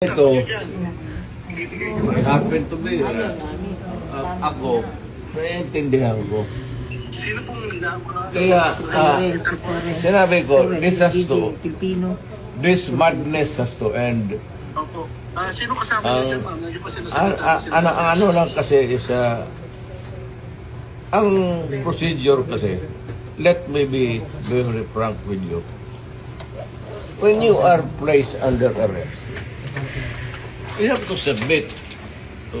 Ito, happen to be, uh, uh, ako, naiintindihan ko. Sino pong nila Kaya, ah, sinabi ko, this has to, this madness has to end. Opo. Ah, sino kasama Ang, niyo ma'am? Hindi pa sila ang, ang ano lang kasi is, uh, ang procedure kasi, let me be very frank with you. When you are placed under arrest, you have to submit to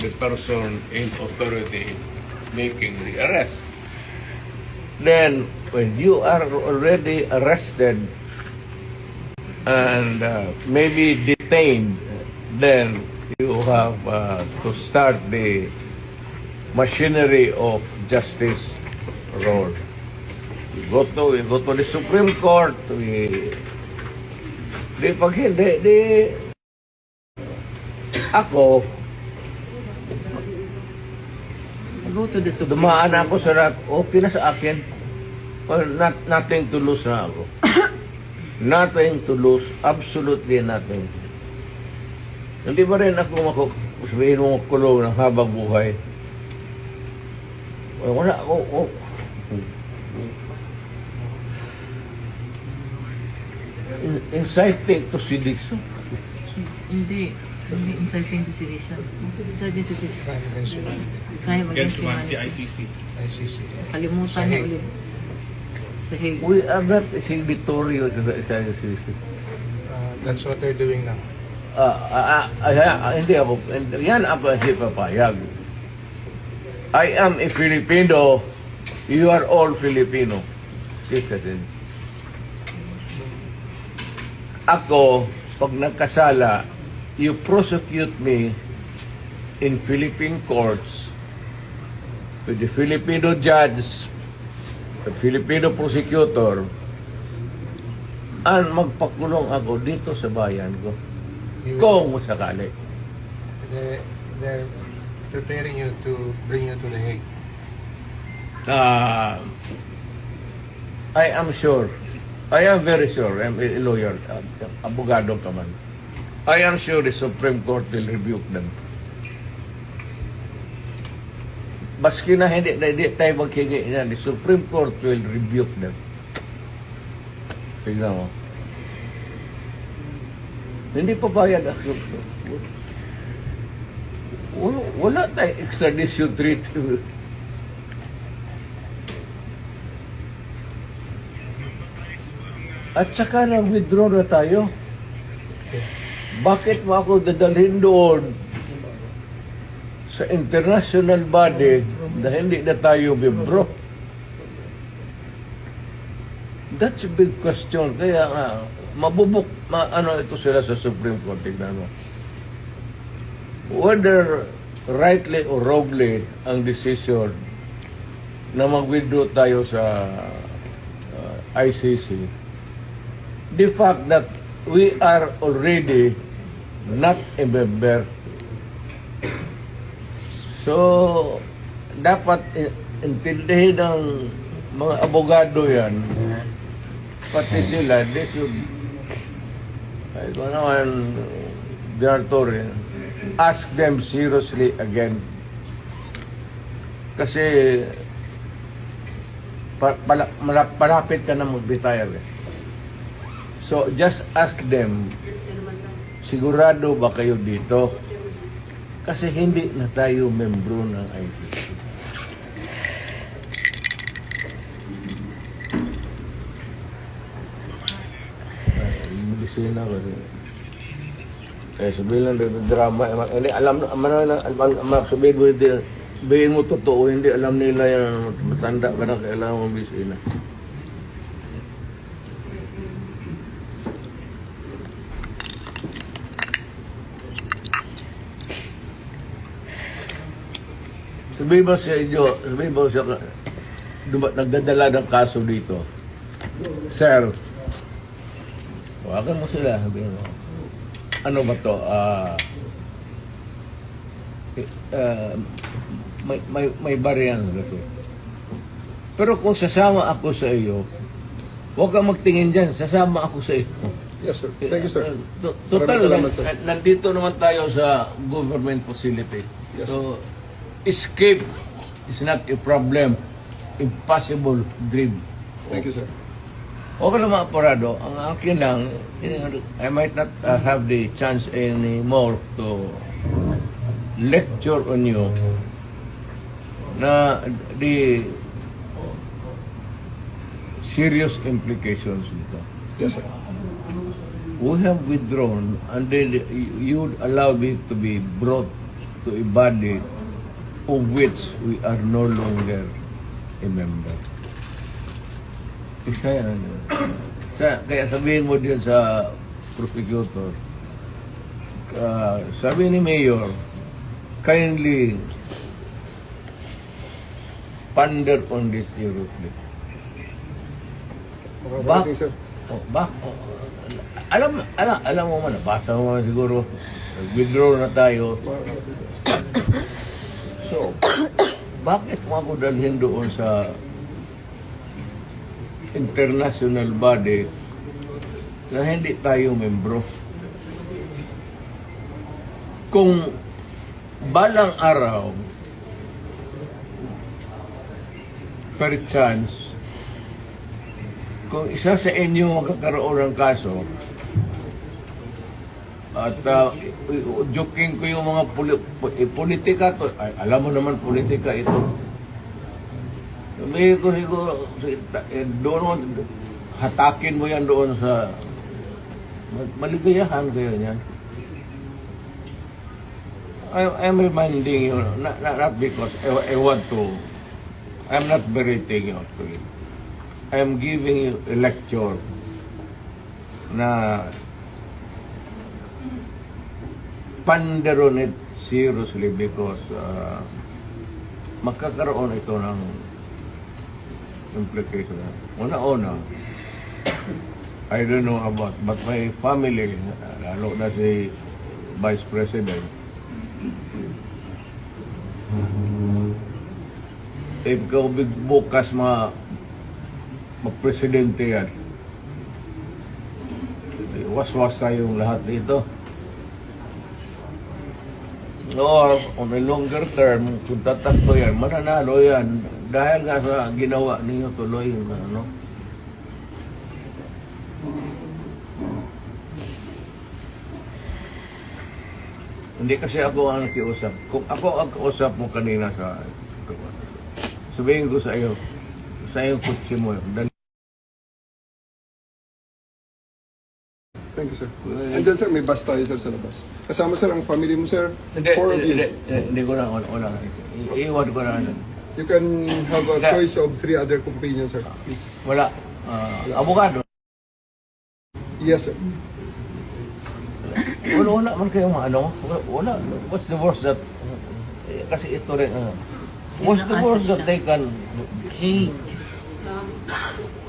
the person in authority making the arrest. Then, when you are already arrested and uh, maybe detained, then you have uh, to start the machinery of justice role. You go to, you go to the Supreme Court, we, di pag hindi, di, ako, Go to the Supreme dumaan ako sa rat, okay na sa akin. Well, not, nothing to lose na ako. nothing to lose, absolutely nothing. Hindi ba rin ako mako, sabihin mo kulong ng habang buhay? Wala, wala ako, oh. In, inciting to sedition. Hindi. Hindi insulting to sedition. Insulting to sedition. Crime against humanity. ICC. ICC. Kalimutan niya ulit. Sa Hague. We are not signatory sa sa sa- Uh, that's what they're doing now. Ah, ah, ah, ah, ah, hindi ako, yan ako hindi papayag. I am a Filipino. You are all Filipino citizens. Ako, pag nagkasala, you prosecute me in Philippine courts with the Filipino judge, the Filipino prosecutor, and magpakulong ako dito sa bayan ko. You- Kung sakali. They're, they're preparing you to bring you to the Hague. Uh, I am sure, I am very sure, I'm a lawyer, abogado ka man. I am sure the Supreme Court will rebuke them. Baski na hindi, na hindi tayo maghingi na, the Supreme Court will rebuke them. Tignan mo. Hindi pa bayad ang wala, wala tayong extradition treaty. At saka nag-withdraw na tayo. Bakit mo ako dadalhin doon sa international body na hindi na tayo membro? That's a big question. Kaya nga, mabubuk, ma, ano ito sila sa Supreme Court, tignan mo. Whether rightly or wrongly ang decision na mag-withdraw tayo sa uh, ICC, the fact that we are already not a member. So, dapat intindihin ng mga abogado yan, pati sila, they should, ay ko naman, Director, ask them seriously again. Kasi, pa, pala, malap- malapit ka na mag-retire. eh. So, just ask them, sigurado ba kayo dito? Kasi hindi na tayo membro ng ICC. Ay, medisina ko rin. Eh, sabihin lang rin, drama. eh, Hindi, alam, alam, alam, alam, alam, sabihin mo, sabihin mo totoo, hindi alam nila yan, matanda ka na, kailangan mo medisina. Sabihin mo sa inyo, sabihin mo sa duma, nagdadala ng kaso dito. Sir, Tawagan mo sila, sabihin mo. Ano ba to? Ah, eh, ah, may, may, may bariyan kasi. Pero kung sasama ako sa iyo, huwag kang magtingin dyan, sasama ako sa iyo. Yes, sir. Thank you, sir. To- Total, Maraming salamat, sir. nan- nandito naman tayo sa government facility. Yes, so, escape is not a problem. Impossible dream. Thank you, sir. Okay mga parado. Ang akin lang, I might not uh, have the chance anymore to lecture on you na the serious implications nito. Yes, sir. We have withdrawn and then you allow me to be brought to a body of which we are no longer a member. Isa yan. Sa, kaya sabihin mo din sa prosecutor, uh, sabi ni Mayor, kindly ponder on this directly. Mga Ba- baliting, sir. Oh, ba? Oh, alam, alam, alam mo man, nabasa mo man siguro, withdraw na tayo. So, bakit mo ako dalhin doon sa international body na hindi tayo membro? Kung balang araw, per chance, kung isa sa inyo magkakaroon ng kaso, at uh, joking ko yung mga poli- po- eh, politika to. Ay, alam mo naman politika ito. Sabihin ko siguro, eh, doon hatakin mo yan doon sa ma- maligayahan kayo niyan. I, I'm reminding you, not, not, not because I, I want to, I'm not berating you actually. I'm giving you a lecture na ponder on it seriously because uh, magkakaroon ito ng implication. Una-una, I don't know about, but my family, lalo na si Vice President, if ikaw bukas ma magpresidente yan, waswas tayong lahat dito. Or on a longer term, kung tatakbo yan, mananalo yan. Dahil nga sa ginawa ninyo tuloy yung ano. Hindi kasi ako ang nakiusap. Kung ako ang kausap mo kanina sa sabihin ko sa iyo, sa iyo kutsi mo, sir. And then, sir, may bus tayo, sir, sa labas. Kasama, sir, ang family mo, sir. Hindi, Four of hindi, you. hindi, ko na, wala, wala. I- Iwan ko na, ano. You can have a Hindi. choice of three other companions, sir. Please. wala. Ah, abogado. Yes, sir. Wala, wala man kayo ano. Wala, wala. What's the worst that, eh, kasi ito rin, ano. What's the worst that they can, Hey,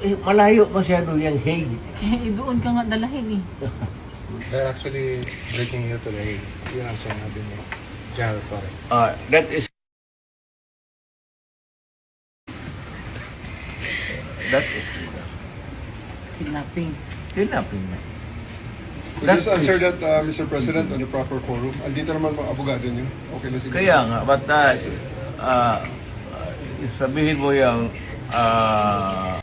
eh, malayo masyado yung Hague. eh, doon ka nga dalahin eh. They're actually breaking you today. Yun ang sinabi ni General Torre. Ah, that is, that is, Kidnapping. kidnapping na. Will you just answer that, uh, Mr. President, on the proper forum? Andito naman mga abogado niyo. Okay na siguro. Kaya nga, but uh, ah, ah, sabihin mo yung ah,